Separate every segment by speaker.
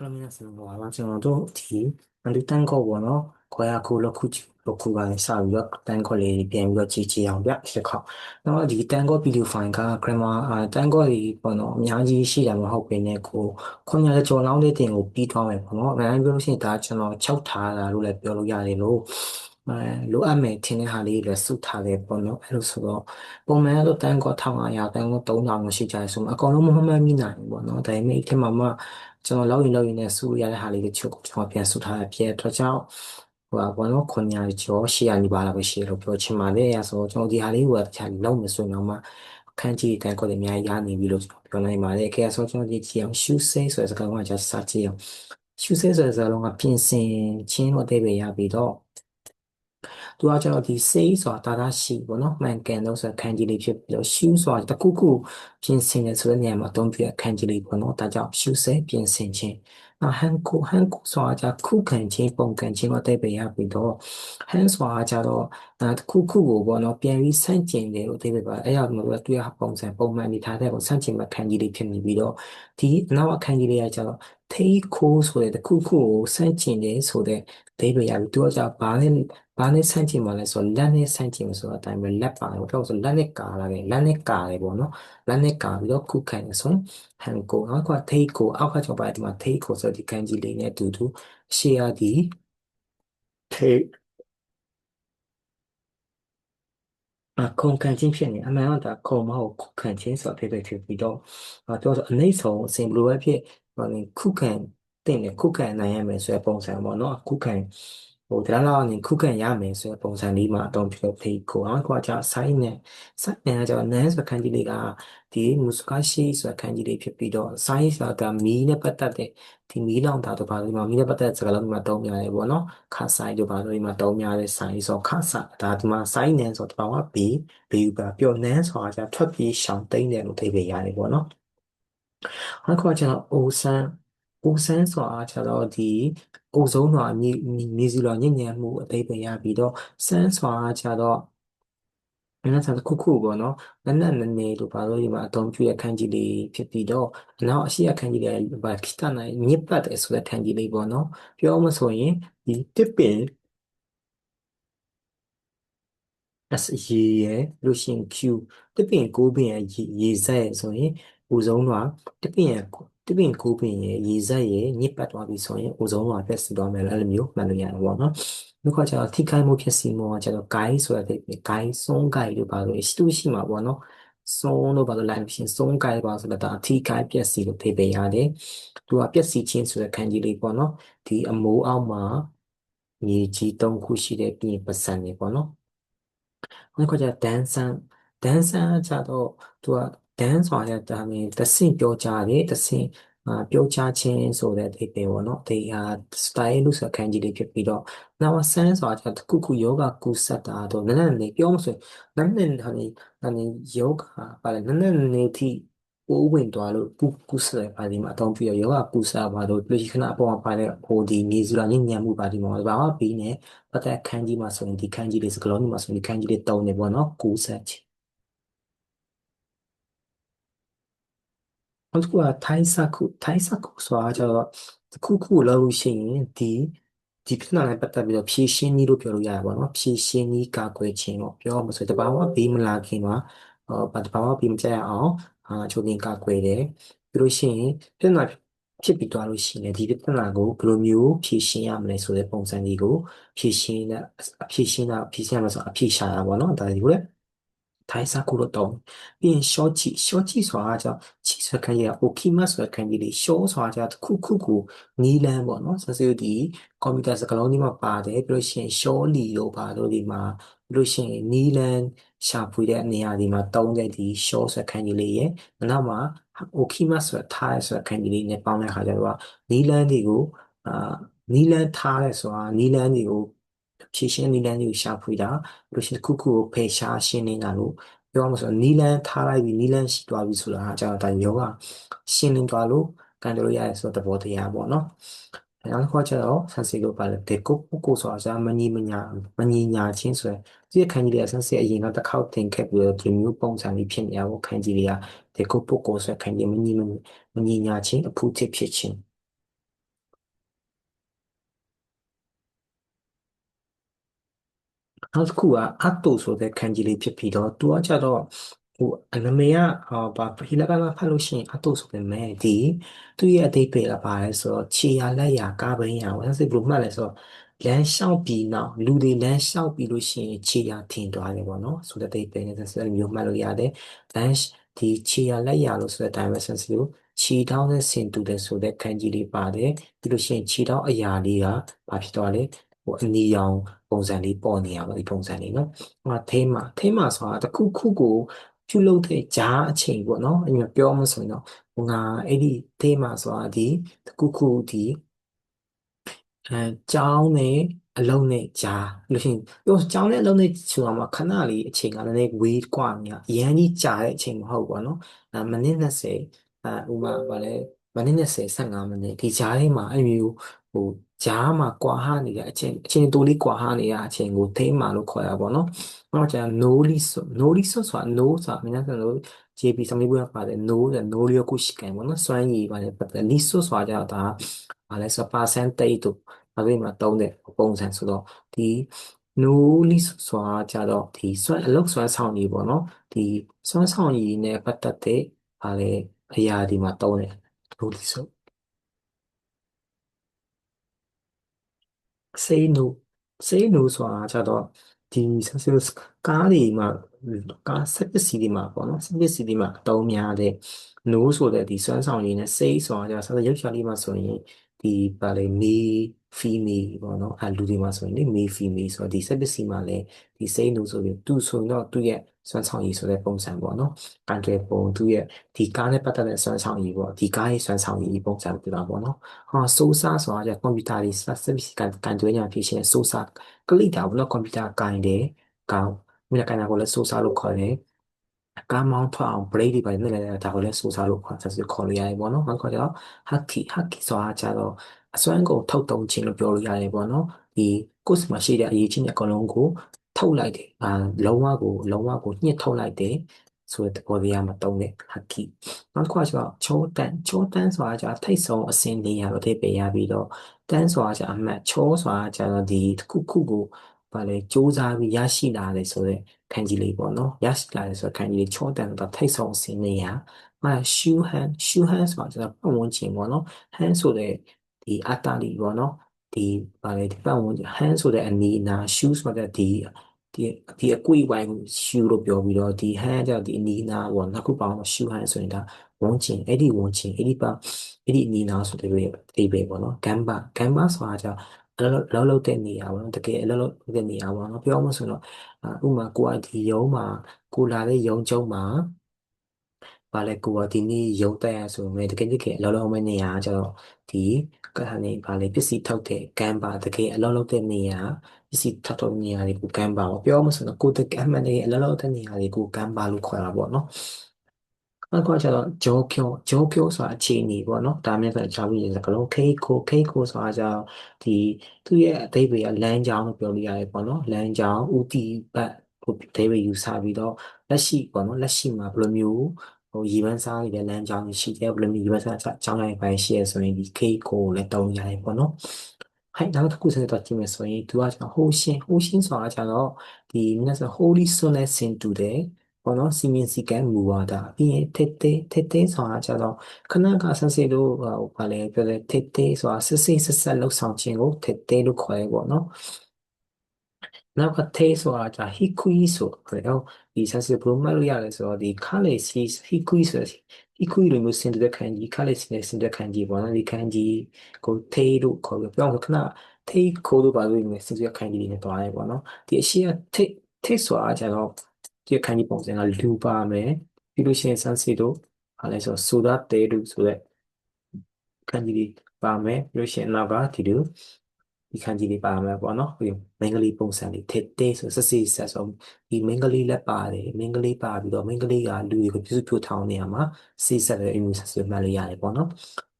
Speaker 1: အဲ့လိုမျိုးဆိုတော့ဟာကျွန်တော်တို့ဒီအန်ဒီတန်ကောပေါ့နော်ခွဲရခုလောက်ခုလောက်ခုကနေစပြီးတော့တန်ကောလေးပြန်ပြီးတော့ကြည်ကြည်အောင်ဗျတစ်ခေါက်တော့ဒီတန်ကောဗီဒီယိုဖိုင်က grammar တန်ကောတွေပေါ့နော်အများကြီးရှိတာမဟုတ်ဘဲနဲ့ကိုခွန်ရကျော်လောင်းတဲ့တင်ကိုပြီးသွားမယ်ပေါ့နော်အမှန်တမ်းပြောလို့ရှိရင်ဒါကျွန်တော်ချုပ်ထားတာလို့လည်းပြောလို့ရတယ်လို့အဲ လိုအပ်မယ်ထင်တဲ့ဟာလေးလည်းစုထားတယ်ပေါ့နော်အဲ့လိုဆိုတော့ပုံမှန်တော့တန်ကော1500တန်ကော3000ရှိကြတယ်ဆိုမှအကောင်လုံးမမှတ်မိနိုင်ဘူးပေါ့နော်ဒါပေမဲ့ဒီထဲမှာမှကျွန်တော်လောက်ရင်လောက်ရင်နဲ့စုရတဲ့ဟာလေးတချို့ကိုကျွန်တော်ပြန်စုထားရဖြစ်အတွက်ကြောင့်ဟိုပါဘောနော်ခွန်ညာကျော်ရှေ့ရနေပါလားပဲရှေ့လို့ပြောချင်ပါတယ်အဲဆိုကျွန်တော်ဒီဟာလေးကိုတခြားလောက်မစွရင်တော့မှခန်းကြီးတန်းကိုလည်းအများကြီးရနေပြီလို့ကျွန်တော်ပြောနိုင်ပါတယ်အဲဆိုကျွန်တော်ဒီကြည့်အောင်ရှူးစိဆိုတဲ့စကားက just စကြည့်အောင်ရှူးစိဆိုတဲ့စကားလုံးကပြင်ဆင်ခြင်းလို့အဓိပ္ပာယ်ရပြီးတော့ သူကကျွန်တော်ဒီ say ဆိုတာတာတာရှိပေါ့နော်မှန်ကန်လို့ဆိုခန်းကြီးလေးဖြစ်ပြီးတော့ shoe ဆိုတာတခုခုပြင်ဆင်တယ်ဆိုတဲ့နေရာမှာအသုံးပြုတဲ့ခန်းကြီးလေးပေါ့နော်ဒါကြောင့် shoe say ပြင်ဆင်ခြင်း အဟန်ကိုဟန်ကိုဆိုတာကြခုခံခြင်းပုံခံခြင်းတော့တဲ့ပဲရပြီးတော့ဟန်ဆိုတာကြတော့အဲတခုခုကိုပေါ့နော်ပြန်ပြီးဆန့်ကျင်တယ်လို့သိပဲပါအဲ့ရမလို့တွေ့ရပုံစံပုံမှန်နေထားတဲ့ကိုဆန့်ကျင်မဲ့ခန်းကြီးလေးဖြစ်နေပြီးတော့ဒီနောက်အခန်းကြီးလေးကကြတော့ထိခိုးဆိုတဲ့တခုခုကိုဆန့်ကျင်တယ်ဆိုတဲ့သိပဲရပြီးသူကကြဘာလဲဘာနဲ့ဆန့်ကျင်မှာလဲဆိုတော့လက်နဲ့ဆန့်ကျင်မှာဆိုတော့အတိုင်းပဲလက်ပါတယ်ဘာလို့ဆိုလက်နဲ့ကာလာတယ်လက်နဲ့ကာတယ်ပေါ့နော်လက်နဲ့ကာပြီးတော့ခုခံတယ်ဆိုဟန်ကိုနောက်ကထိတ်ကိုအောက်ကကျော်ပါတယ်ဒီမှာထိတ်ကိုဆိုဒီကန်ကြီးလေးနဲ့အတူတူရှေ့ရဒီထိတ်ခုန်ခံခြင်းဖြစ်နေအမှန်တော့ဒါခုံမဟုတ်ခုခံခြင်းဆိုတဲ့အဖြစ်ဖြစ်ပြီးတော့ပြောဆိုအနိမ့်ဆုံးအစဉ်ဘလိုပဲဖြစ်ခုခံတဲ့ခုခံနိုင်ရမယ်ဆိုတဲ့ပုံစံပေါ့နော်ခုခံ ဟိုဒါလောက်အနေခုခံရမယ်ဆိုတဲ့ပုံစံလေးမှာအသုံးပြုဖိတ်ကိုအောင်ကွာကြ sign နဲ့ sign နဲ့ကျတော့ nan ဆိုခန်းကြီးလေးကဒီမူစကာရှိဆိုခန်းကြီးလေးဖြစ်ပြီးတော့ sign ဆိုတာမီးနဲ့ပတ်သက်တဲ့ဒီမီးလောင်တာတို့ဘာလို့ဒီမှာမီးနဲ့ပတ်သက်တဲ့စကားလုံးဒီမှာတုံးများတယ်ပေါ့နော်ခါဆိုင်တို့ဘာလို့ဒီမှာတုံးများတဲ့ sign ဆိုခါဆာဒါဒီမှာ sign နဲ့ဆိုတော့ဘာက b b ကပြော nan ဆိုတာကျထွက်ပြေးရှောင်တိန်တယ်လို့သိပေးရတယ်ပေါ့နော်နောက်တစ်ခါကျတော့ o ဆန်းအိုဆန်းဆိုတာကျတော့ဒီအိုဇုံးတော်မြေမြေစီတော်ညဉ့်ညံ့မှုအသေးပဲရပြီးတော့ဆန်းဆိုတာကျတော့အဲ့ဒါဆိုခုခုပေါ့နော်နက်နက်နနေတို့ဘာလို့ဒီမှာအသုံးပြုတဲ့ခန်းကြီးလေးဖြစ်ပြီးတော့နောက်အရှိအခန်းကြီးလေးဘာခိတနိုင်ညစ်ပတ်တယ်ဆိုတဲ့ခန်းကြီးလေးပေါ့နော်ပြောမှဆိုရင်ဒီတစ်ပင် S ရေရယ်လို့ရှိရင် Q တစ်ပင်ကိုးပင်ရရေစက်ရယ်ဆိုရင်ဥဆုံးတော့တစ်ပင်ရ တပင်ကိုပင်ရဲ့ရေစက်ရဲ့ညစ်ပတ်သွားပြီဆိုရင်အိုဇုံးကပြက်စီသွားမယ်အဲ့လိုမျိုးမှတ်လို့ရတယ်ပေါ့နော်။ဒီခါကျတော့ထိခိုက်မှုဖြစ်စီမှုကကျတော့ guide ဆိုတဲ့ guide ဆုံး guide လို့ပါလို့ရှိသူရှိမှာပေါ့နော်။ဆုံးလို့ပါလို့လိုက်ရှင်ဆုံး guide ပါဆိုတော့ဒါထိခိုက်ပြက်စီလို့ဖေးပေးရတယ်။သူကပြက်စီချင်းဆိုတဲ့ခန်းကြီးလေးပေါ့နော်။ဒီအမိုးအောက်မှာမြေကြီး၃ခုရှိတဲ့ပြင်ပစံနေပေါ့နော်။ဒီခါကျဒန်ဆန်ဒန်ဆန်ကျတော့သူက ဒန်းဆိုတာကဒါမြင်တဆင့်ပြောကြတယ်တဆင့်ပြောချခြင်းဆိုတဲ့အဓိပ္ပာယ်ပေါ့နော်ဒီဟာ style လို့ဆိုခန်းကြီးလေးဖြစ်ပြီးတော့နောက်ဆန်းဆိုတာတခုခုယောဂကုသတာတော့နည်းနည်းလေးပြောမဆိုနည်းနည်းဟာနေဟာနေယောဂပါလေနည်းနည်းလေးထိပိုးဝင်သွားလို့ကုကုသရပါဒီမှာအသုံးပြရယောဂကုသပါလို့လူကြီးခဏအပေါ်မှာပါတဲ့ဟိုဒီနေစုလာညဉ့်ညံမှုပါဒီမှာဘာမှပြီးနေပတ်သက်ခန်းကြီးမှာဆိုရင်ဒီခန်းကြီးလေးစကလုံးမှာဆိုရင်ဒီခန်းကြီးလေးတုံးနေပေါ့နော်ကုသခြင်း နောက်တစ်ခုကထိုင်းစခုထိုင်းစခုဆိုတာကျတော့တစ်ခုခုလောက်လို့ရှိရင်ဒီဒီပြဿနာနဲ့ပတ်သက်ပြီးတော့ဖြေရှင်းနည်းလို့ပြောလို့ရတယ်ပေါ့နော်ဖြေရှင်းနည်းကာကွယ်ခြင်းပေါ့ပြောမှဆိုတဘာဝဘေးမလာခင်မှာဟောတဘာဝဘေးမကျရအောင်အာချိုးတင်ကာကွယ်တယ်ပြီးလို့ရှိရင်ပြဿနာဖြစ်ပြီးသွားလို့ရှိရင်ဒီပြဿနာကိုဘယ်လိုမျိုးဖြေရှင်းရမလဲဆိုတဲ့ပုံစံတွေကိုဖြေရှင်းတဲ့အဖြေရှင်းတာဖြေရှင်းရမှာဆိုအဖြေရှာတာပေါ့နော်ဒါတွေကိုလည်း ထိုင်းစာကူလို့တော့ပြီးရင် short ချီ short ချီဆိုတာကြောင့်ချီဆိုခန်းကြီးက okima ဆိုတဲ့ခန်းကြီးလေး short ဆိုတာကြောင့်တစ်ခုခုကိုနီးလန်းပေါ့နော်ဆက်စရဒီကွန်ပျူတာစကားလုံးကြီးမှာပါတယ်ပြီးလို့ရှိရင် short လီလို့ပါလို့ဒီမှာပြီးလို့ရှိရင်နီးလန်းရှာဖွေတဲ့နေရာဒီမှာတုံးတဲ့ဒီ short ဆိုတဲ့ခန်းကြီးလေးရဲ့နောက်မှာ okima ဆိုတဲ့ tie ဆို ဖြည့်ရှင်းနီလန်းတွေကိုရှာဖွေတာလို့ရှိရင်ခုခုကိုဖယ်ရှားရှင်းနေတာလို့ပြောမှဆိုနီလန်းထားလိုက်ပြီးနီလန်းရှိသွားပြီဆိုတာအကြောင်းဒါယောဂရှင်းလင်းသွားလို့ကန်တယ်လို့ရတယ်ဆိုတော့သဘောတရားပေါ့နော်အဲနောက်တစ်ခုကျတော့ဆန်စီကိုပါလေဒေကိုပုကိုဆိုတာဇာမညီမညာမညီညာချင်းဆိုရယ်ဒီခန်းကြီးတွေကဆန်စီအရင်တော့တစ်ခေါက်သင်ခဲ့ပြီးတော့ဒီမျိုးပုံစံလေးဖြစ်နေရဖို့ခန်းကြီးတွေကဒေကိုပုကိုဆိုခန်းကြီးမညီမညီညာချင်းအဖူးဖြစ်ဖြစ်ချင်း နောက်တစ်ခုကအတ်တိုဆိုတဲ့ခန်းကြီးလေးဖြစ်ပြီးတော့သူကကြတော့ဟိုအနမေကဟောဘာဟီလာကလာဖတ်လို့ရှိရင်အတ်တိုဆိုပေမဲ့ဒီသူ့ရဲ့အသေးပေကပါလဲဆိုတော့ခြေရလက်ရကားပင်းရဝဆစ်ဘလို့မှတ်လဲဆိုတော့လမ်းလျှောက်ပြီးနောက်လူတွေလမ်းလျှောက်ပြီးလို့ရှိရင်ခြေရထင်သွားတယ်ပေါ့နော်ဆိုတဲ့အသေးပေနဲ့ဆက်မျိုးမှတ်လို့ရတယ်လမ်းဒီခြေရလက်ရလို့ဆိုတဲ့အတိုင်းပဲဆက်စလို့ခြေထောက်နဲ့ဆင်တူတယ်ဆိုတဲ့ခန်းကြီးလေးပါတယ်ပြီးလို့ရှိရင်ခြေထောက်အရာလေးကဘာဖြစ်သွားလဲဟိုအနီရောင်ပုံစံလေးပေါ်နေရပါဒီပုံစံလေးနော်ဟိုထဲမှာထဲမှာဆိုတာတစ်ခုခုကိုပြုလုပ်တဲ့ဂျားအချိန်ပေါ့နော်အဲ့မှာပြောမှဆိုရင်တော့ဟိုငါအဲ့ဒီထဲမှာဆိုတာဒီတစ်ခုခုဒီအဲကြောင်းနဲ့အလုံးနဲ့ကြားလို့ရှိရင်ပြောကြောင်းနဲ့အလုံးနဲ့ဆိုတာမှာခဏလေးအချိန်ကလည်းဝေးกว่าနေအရန်ကြီးကြာတဲ့အချိန်မဟုတ်ဘူးပေါ့နော်အဲမိနစ်20အဲဥမာဗာလဲမိနစ်20 15မိနစ်ဒီကြားထဲမှာအဲ့မျိုးဟို ကြားမှာကွာဟနေတဲ့အချိန်အချိန်တိုလေးကွာဟနေတဲ့အချိန်ကိုသိမ်းမာလို့ခေါ်ရပါတော့။နောက်ကျန် no liso no liso ဆိုတာ no ဆိုတာမြန်မြန်လို့ JP စမေးပွဲပါတယ် no တဲ့ no လျောက်ခုရှိကန်ပေါ့နော်စွမ်းရည်ပါတယ်ပတ်သက် liso ဆိုတာကြတော့ဒါဘာလဲဆို percentage တို့ဘာလို့မှတုံးတဲ့ပုံစံဆိုတော့ဒီ no list ဆိုတာကြတော့ဒီစွမ်းအလုပ်စွမ်းဆောင်ရည်ပေါ့နော်ဒီစွမ်းဆောင်ရည်နဲ့ပတ်သက်တဲ့ဘာလဲအရာဒီမှာတုံးတယ် no list ဆို say no say no ဆိုတာကြတော့ဒီဆက်စကားတွေမှာကားဆက်ပစ္စည်းတွေမှာပေါ့နော်ဆက်ပစ္စည်းတွေမှာအသုံးများတဲ့ no ဆိုတဲ့ဒီစွမ်းဆောင်ရည်နဲ့ say ဆိုတာကြဆက်ရုပ်ရှားလေးမှာဆိုရင်ဒီပါလေ me female ပေါ့နော်အဲလူတွေမှာဆိုရင်လေ me female ဆိုတော့ဒီဆက်ပစ္စည်းမှာလည်းဒီ say no ဆိုပြီးသူဆိုရင်တော့သူ့ရဲ့ စွမ်းဆောင်ရည်ဆိုတဲ့ပုံစံပေါ့နော်ကန်တွေပုံသူ့ရဲ့ဒီကားနဲ့ပတ်သက်တဲ့စွမ်းဆောင်ရည်ပေါ့ဒီကားရဲ့စွမ်းဆောင်ရည်ပုံစံပြတာပေါ့နော်ဟာဆိုးစားဆိုတာကြကွန်ပျူတာတွေဆက်ဆက်ပြီးကန်ကန်တွေညာဖြစ်ရှင်ဆိုးစားကလိတာပေါ့နော်ကွန်ပျူတာကန်တယ်ကောင်မြင်ကန်တာကိုလည်းဆိုးစားလို့ခေါ်တယ်ကားမောင်းထွက်အောင် brake တွေပါတယ်နဲ့လည်းဒါကိုလည်းဆိုးစားလို့ခေါ်ဆက်ပြီးခေါ်လို့ရတယ်ပေါ့နော်နောက်ခေါ်ကြတော့ haki haki ဆိုတာကြတော့အစွမ်းကုန်ထုတ်တုံးခြင်းလို့ပြောလို့ရတယ်ပေါ့နော်ဒီကိုယ်စမှာရှိတဲ့အရေးကြီးတဲ့အကောင်လုံးကို ထုတ်လိုက်တယ်အာလုံးဝကိုလုံးဝကိုညှစ်ထုတ်လိုက်တယ်ဆိုတဲ့ဘောတရားမှာတုံးတဲ့ haki နောက်တစ်ခုကကျတော့ချောတန်ချောတန်ဆိုတာကျထိတ်ဆုံးအစင်းလေးရတော့အသေးပေးရပြီးတော့တန်ဆိုတာကျအမှတ်ချောဆိုတာကျတော့ဒီတစ်ခုခုကိုဘာလဲစူးစမ်းပြီးရရှိလာတယ်ဆိုတော့ခန်းကြီးလေးပေါ့နော်ရရှိလာတယ်ဆိုတော့ခန်းကြီးလေးချောတန်တော့ထိတ်ဆုံးအစင်းလေးရအဲ shoe hand shoe hand ဆိုတာကျတော့ပတ်ဝန်းကျင်ပေါ့နော် hand ဆိုတဲ့ဒီအတ္တလေးပေါ့နော်ဒီဘာလဲဒီပတ်ဝန်းကျင် hand ဆိုတဲ့အနီးအနား shoe ဆိုတဲ့ဒီ ဒီဒီအကွေ့ဝိုင်း shoe လို့ပြောပြီးတော့ဒီ hand ကျတော့ဒီအနီးအနားပေါ့နောက်ခုပေါင်း shoe hand ဆိုရင်ဒါဝန်းကျင်အဲ့ဒီဝန်းကျင်အဲ့ဒီပါအဲ့ဒီအနီးအနားဆိုတဲ့အိပဲပေါ့နော် gamba gamba ဆိုတာကျအလောက်လောက်တဲ့နေရာပေါ့နော်တကယ်အလောက်လောက်တဲ့နေရာပေါ့နော်ပြောမှဆိုတော့ဥမာကိုကဒီရုံးမှာကိုလာတဲ့ရုံးကျုံမှာ ဘာလဲကိုကဒီနေ့ရုံးတက်ရဆိုမဲ့တကယ်တကယ်အလောက်လောက်မဲ့နေရာကျတော့ဒီကကနေဘာလဲပစ္စည်းထုတ်တဲ့ကမ်းပါတကယ်အလောက်လောက်တဲ့နေရာပစ္စည်းထုတ်ထုတ်နေရာတွေကိုကမ်းပါပေါ့ပြောမှဆိုတော့ကိုတကယ်အမှန်တကယ်အလောက်လောက်တဲ့နေရာတွေကိုကမ်းပါလို့ခေါ်တာပေါ့နော်နောက်ကကျတော့ဂျောဖြောဂျောဖြောဆိုတာအခြေအနေပေါ့နော်ဒါမျိုးဆိုအကြောင်းကြီးစကားလုံးခိခိုခိခိုဆိုတာကျတော့ဒီသူ့ရဲ့အသေးပေကလမ်းကြောင်းလို့ပြောလို့ရတယ်ပေါ့နော်လမ်းကြောင်းဥတီပတ်ဟိုအသေးပေယူဆပြီးတော့လက်ရှိပေါ့နော်လက်ရှိမှာဘယ်လိုမျိုးဟို ရီပန်းစားနေတဲ့လမ်းကြောင်းရှိတယ်ဘယ်လိုမျိုးရီပန်းစားအကြောင်းလိုက်ပိုင်းရှိရဆိုရင်ဒီခိကိုလည်းတုံးရတယ်ပေါ့နော်ဟဲ့နောက်တစ်ခုဆက်တော့ကြည့်မယ်ဆိုရင်သူကကျွန်တော်ဟိုရှင်းဟိုရှင်းဆိုတာကျတော့ဒီမြတ်စွာ Holy Son နဲ့ဆင်တူတယ်ပေါ့နော်စီမင်းစီကံမူဝါဒပြီးရင်ထက်တဲထက်တဲဆိုတာကျတော့ခဏကဆက်စစ်လို့ဟိုဘာလဲပြောလဲထက်တဲဆိုတာစစ်စစ်ဆက်ဆက်လှုပ်ဆောင်ခြင်းကိုထက်တဲလို့ခေါ်ရပေါ့နော် နောက်ကသေးဆိုတာဒါ hikui ဆိုတော့ဒီ sensitive ဘယ်လိုမှတ်လို့ရလဲဆိုတော့ဒီ color sees hikui ဆိုတဲ့ hikui လိုမျိုးစင်တဲ့ခံကြီး color စင်တဲ့စင်တဲ့ခံကြီးပေါ့နော်ဒီခံကြီးကိုသေးလို့ခေါ်ပြီးပြောင်းခဏသေးခိုးလို့ပါလို့နေစင်တဲ့ခံကြီးတွေနဲ့တွားရဲပေါ့နော်ဒီအရှိကသေးသေးဆိုတာကျတော့ဒီခံကြီးပုံစံကလူပါမယ်ပြီးလို့ရှိရင် sensitive တို့ဟာလဲဆိုတော့ soda သေးလို့ဆိုတဲ့ခံကြီးတွေပါမယ်ပြီးလို့ရှိရင်နောက်ကဒီလို ဒီခန်းကြီးလေးပါမယ်ပေါ့နော်ပြီးမင်္ဂလိပုံစံလေးထက်တဲဆိုဆက်စီဆက်ဆိုဒီမင်္ဂလိလက်ပါတယ်မင်္ဂလိပါပြီးတော့မင်္ဂလိကလူတွေကိုပြုစုပြထောင်းနေရမှာစီဆက်တဲ့အမျိုးဆက်ဆိုမှတ်လို့ရတယ်ပေါ့နော်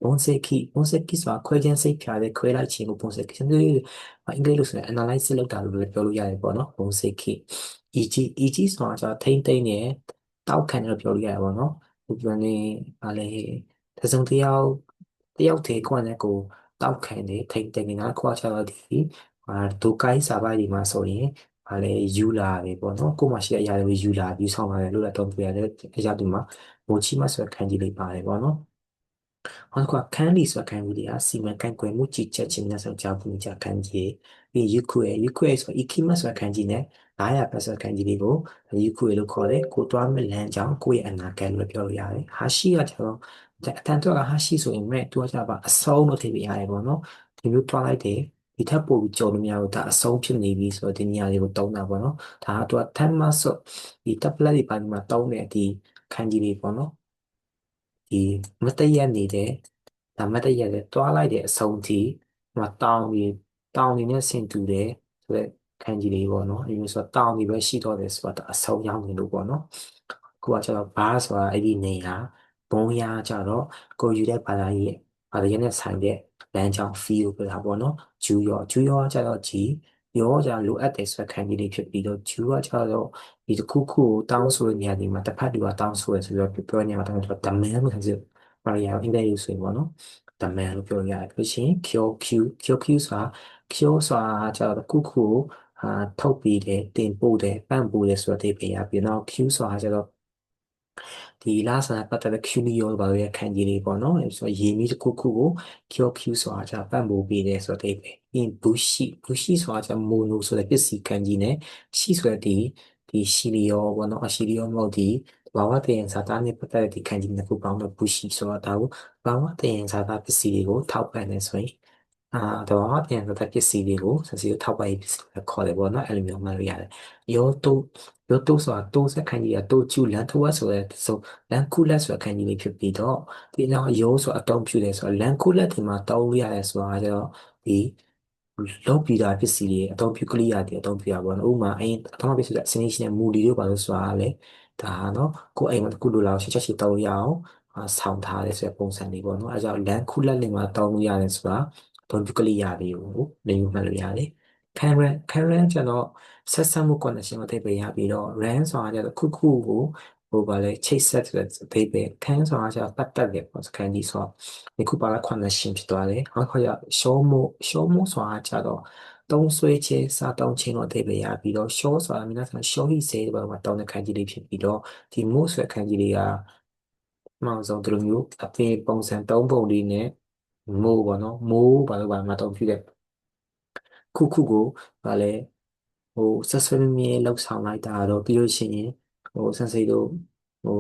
Speaker 1: ဘုံစခိဘုံစခိဆိုတာခွဲခြင်းစိတ်ဖြာတဲ့ခွဲလိုက်ခြင်းကိုဘုံစခိအင်္ဂလိပ်လို့ဆိုရင် analyze လုပ်တာလို့လည်းပြောလို့ရတယ်ပေါ့နော်ဘုံစခိ EG EG ဆိုတာကျထိမ့်သိမ့်နေတောက်ခံတယ်လို့ပြောလို့ရတယ်ပေါ့နော်ဒီပြောနေဗာလေတစုံတယောက်တယောက်တည်းကိုယ်နဲ့ကို တောက်ခံနေထိမ့်သိမ့်နေတာခွာချတော့ဒီအာဒုကိုင်းစာပိုက်ဒီမှာဆိုရင်ဘာလဲယူလာတယ်ပေါ့နော်ကိုယ်မှရှိတဲ့အရာတွေကိုယူလာပြီးဆောင်လာတယ်လို့လည်းအသုံးပြရတယ်အရာဒီမှာမိုချီမဆိုတဲ့ခန်းကြီးလေးပါတယ်ပေါ့နော်နောက်တစ်ခုကခန်းလီဆိုတဲ့ခန်းကြီးလေးကစီမံကိုင်ကွယ်မှုကြီးကြပ်ခြင်းနဲ့ဆိုကြားပူကြခန်းကြီးပြီးယူခွေယူခွေဆိုအီကီမဆိုတဲ့ခန်းကြီးနဲ့900ပတ်ဆိုတဲ့ခန်းကြီးလေးကိုယူခွေလို့ခေါ်တယ်ကိုတွားမဲ့လမ်းကြောင်းကိုယ့်ရဲ့အနာဂတ်လို့ပြောလို့ရတယ်ဟာရှိကကျတော့ အတန်တော့ဟာရှိဆိုရင်မဲ့သူကကျပါအဆုံးလို့ထည့်ပြရတယ်ပေါ့နော်ဒီလိုတွားလိုက်တယ်ဒီထက်ပိုပြီးကြုံလို့မရဘူးဒါအဆုံးဖြစ်နေပြီဆိုတော့ဒီနေရာလေးကိုတုံးတာပေါ့နော်ဒါကတော့ time mass ဆိုဒီ tablet တွေပိုင်းမှာတုံးတဲ့ဒီခန်းကြီးလေးပေါ့နော်ဒီမတည့်ရနေတဲ့ဒါမတည့်ရတဲ့တွားလိုက်တဲ့အဆုံးထိဟိုတောင်းပြီးတောင်းနေနဲ့ဆင်တူတယ်ဆိုတော့ခန်းကြီးလေးပေါ့နော်အဲမျိုးဆိုတော့တောင်းပြီးပဲရှိတော့တယ်ဆိုတော့အဆုံးရောက်နေလို့ပေါ့နော်ကိုကကျတော့ဘာဆိုတာအဲ့ဒီနေရာ ဘုံရကြတော့ကိုယူတဲ့ဘာသာရေးဘာသာရေးနဲ့ဆိုင်တဲ့လမ်းကြောင်း feel ပြတာပေါ့နော်ဂျူရောဂျူရောကျတော့ဂျီရောကြလိုအပ်တယ်ဆိုတဲ့ခံကြီးလေးဖြစ်ပြီးတော့ဂျူကကျတော့ဒီတစ်ခုခုကိုတောင်းဆိုတဲ့နေရာဒီမှာတစ်ဖက်တူကတောင်းဆိုရဆိုတော့ပြောနေမှာတောင်းဆိုတော့ demand လို့ခေါ်စီပါရအောင်အင်္ဂလိပ်ဆိုရင်ပေါ့နော် demand လို့ပြောရတယ်ပြီးရှင် QQ QQ ဆိုတာ Q ဆိုတာကျတော့တစ်ခုခုအာထုတ်ပြီးတယ်တင်ပို့တယ်ပန့်ပို့တယ်ဆိုတော့ဒီပြရပြီးတော့ Q ဆိုတာကျတော့ ဒီလာဆန်ပတ်သက်တဲ့ Cuneo ဘာလို့ရခံကြီးလေးပေါ့နော်အဲဆိုရေမီတစ်ခုခုကို QQ ဆိုတာကျပန့်ပို့ပေးတယ်ဆိုတော့ဒီပဲ in bushi bushi ဆိုတာကျ mono ဆိုတဲ့ပစ္စည်းခံကြီးနဲ့ရှိဆိုတဲ့ဒီဒီရှီလီယောပေါ့နော်အရှီလီယောမဟုတ်ဒီဘာဝတည်ရင်ဇာတာနဲ့ပတ်သက်တဲ့ဒီခံကြီးနှစ်ခုပေါင်းတော့ bushi ဆိုတာဒါကိုဘာဝတည်ရင်ဇာတာပစ္စည်းတွေကိုထောက်ပံ့နေဆိုရင် အာတော့ပြန်တော့ပစ္စည်းတွေကိုစစီကိုထောက်ပံ့ရေးပစ္စည်းကိုခေါ်တယ်ပေါ့နော်အဲ့လိုမျိုးမှတ်လို့ရတယ်ရောတုရောတုဆိုတာတိုးစက်ခန်းကြီးကတိုးကျူလန်ထဝက်ဆိုတဲ့ဆိုလန်ကူလက်ဆိုတဲ့ခန်းကြီးလေးဖြစ်ပြီးတော့ဒီနောက်ရောဆိုအတုံးပြူတယ်ဆိုတော့လန်ကူလက်ဒီမှာတောင်းလို့ရတယ်ဆိုတာကျတော့ဒီလောက်ပြီးတာပစ္စည်းတွေအတုံးပြူကလေးရတယ်အတုံးပြရပါတော့ဥပမာအရင်အထောက်ပံ့ပစ္စည်းကအစင်းရှင်းနဲ့မူလီတို့ပါလို့ဆိုတာလေဒါနော်ကိုအိမ်မှာတခုလိုလောက်ချက်ချက်ရှိတောင်းရအောင်ဆောင်းထားတယ်ဆိုတဲ့ပုံစံလေးပေါ့နော်အဲကြောင့်လန်ကူလက်လေးမှာတောင်းလို့ရတယ်ဆိုတာ ဒုံပြုကလေးရလေးကိုနေယူမှတ်လို့ရတယ် current current ကျွန်တော်ဆက်ဆက်မှု connection အသေးပဲရပြီးတော့ ran ဆိုတာကျတော့ခုခုကိုဟိုပါလေချိတ်ဆက်တဲ့အသေးပဲ can ဆိုတာကျတော့ပတ်တက်တယ်ပေါ့စကန်ကြီးဆိုတော့ဒီခုပါလာ connection ဖြစ်သွားတယ်နောက်ခေါ်ရ show mo show mo ဆိုတာကျတော့တုံးဆွဲခြင်းစာတောင်းခြင်းတော့အသေးပဲရပြီးတော့ show ဆိုတာမြင်တဲ့ show ဟိစေတဲ့ဘာမှတောင်းတဲ့ခန်းကြီးလေးဖြစ်ပြီးတော့ဒီ mo ဆိုတဲ့ခန်းကြီးလေးကမှောင်ဆုံးဒီလိုမျိုးအသေးပုံစံ၃ပုံလေးနဲ့ မိုးပေါ့နော်မိုးဘာလို့ဘာမှတော့ဖြစ်တဲ့ခုခုကိုဗာလဲဟိုဆက်ဆွဲမြဲလောက်ဆောင်လိုက်တာတော့ပြီးလို့ရှိရင်ဟိုဆန်စိတို့ဟို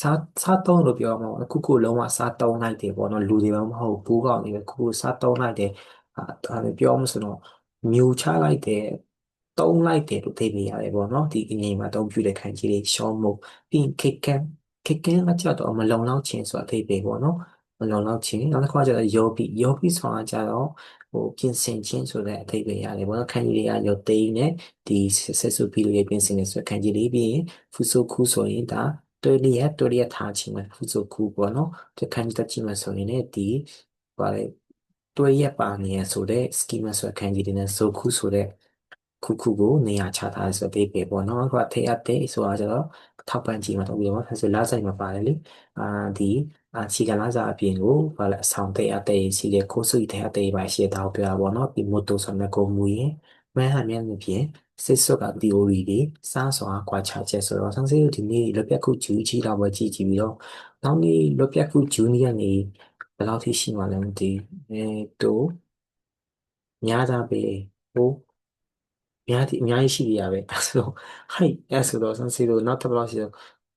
Speaker 1: စားစားတုံးလို့ပြောမှာပေါ့ခုခုလုံးဝစားတုံးလိုက်တယ်ပေါ့နော်လူတွေမှမဟုတ်ဘူးကောင်းနေပဲခုခုစားတုံးလိုက်တယ်အဲဒါပြောမှဆိုတော့မြူချလိုက်တယ်တုံးလိုက်တယ်လို့သိနေရတယ်ပေါ့နော်ဒီအငြိမ်မှာတုံးပြတဲ့ခံကြီးလေးရှောင်းမှုပြီးခိတ်ကန်ခိတ်ကန်ကကြတော့မလုံလောက်ခြင်းဆိုတာအသေးပဲပေါ့နော် မလုံလောက်ခြင်းနောက်တစ်ခါကျတော့ယောဂီယောဂီဆိုတာကျတော့ဟိုပြင်ဆင်ခြင်းဆိုတဲ့အဓိပ္ပာယ်ရတယ်ဘောနော်ခန်းကြီးလေးကယောသိန်းနဲ့ဒီဆက်စုပြီးလေးပြင်ဆင်နေဆိုခန်းကြီးလေးပြီးရင်ဖူဆိုခုဆိုရင်ဒါတွဲလျက်တွဲလျက်ထားခြင်းပဲဖူဆိုခုပေါ့နော်ဒီခန်းကြီးတက်ခြင်းမဆိုရင်လည်းဒီဘာလဲတွဲရက်ပါနေရဆိုတဲ့ schema ဆိုတဲ့ခန်းကြီးလေးနဲ့ဆိုခုဆိုတဲ့ခုခုကိုနေရာချထားဆိုတဲ့ပေပေါ့နော်အခုအထေအပ်တဲ့ဆိုတာကျတော့ထောက်ပံ့ကြည့်မှာတော့ပြီးတော့ဆိုလာဆိုင်မှာပါတယ်လေအာဒီ အာခြေကလာစားအပြင်ကိုဘာလဲအဆောင်တဲ့အတဲ့ရှိတဲ့ခိုးစုတဲ့အတဲ့ပါရှိတာကိုပြောတာပေါ့နော်ဒီမိုတိုဆမ်နဲ့ကိုမူရင်မဲဟန်မြန်နေဖြင့်စစ်စုပ်က theory တွေစားစွာကွာခြားချက်ဆိုတော့ဆန်းစေးဒီနေ့လွတ်ပြတ်ခုဂျူးကြီးလာပွဲကြည့်ကြည့်ပြီးတော့နောက်နေ့လွတ်ပြတ်ခုဂျူနီယာနေဘယ်လောက်ထိရှိမှလဲမသိအဲတို့များတာပဲဟိုများဒီအများကြီးရှိရပဲအဲဆိုတော့ဟိုက်အဲဆိုတော့ဆန်းစေးတို့နောက်တစ်ဘလောက်ရှိတော့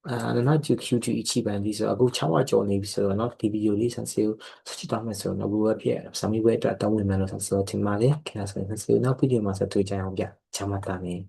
Speaker 1: အာနောက်ကျ QT အချိပန်ဒီဆိုအခု6ဝကျော်နေပြီဆိုတော့เนาะဒီဗီဒီယိုလေးဆန်စီကိုဆက်ကြည့်သွားမယ်ဆိုတော့ဘူးပဲဖြစ်ဆာမီဝဲအတွက်တောင်းဝင်မယ်လို့ဆန်စီတော့ထင်ပါလေခင်ဗျာဆိုရင်ဆန်စီနောက်ဗီဒီယိုမှာဆက်တွေ့ကြအောင်ဗျချမ်းသာပါမယ်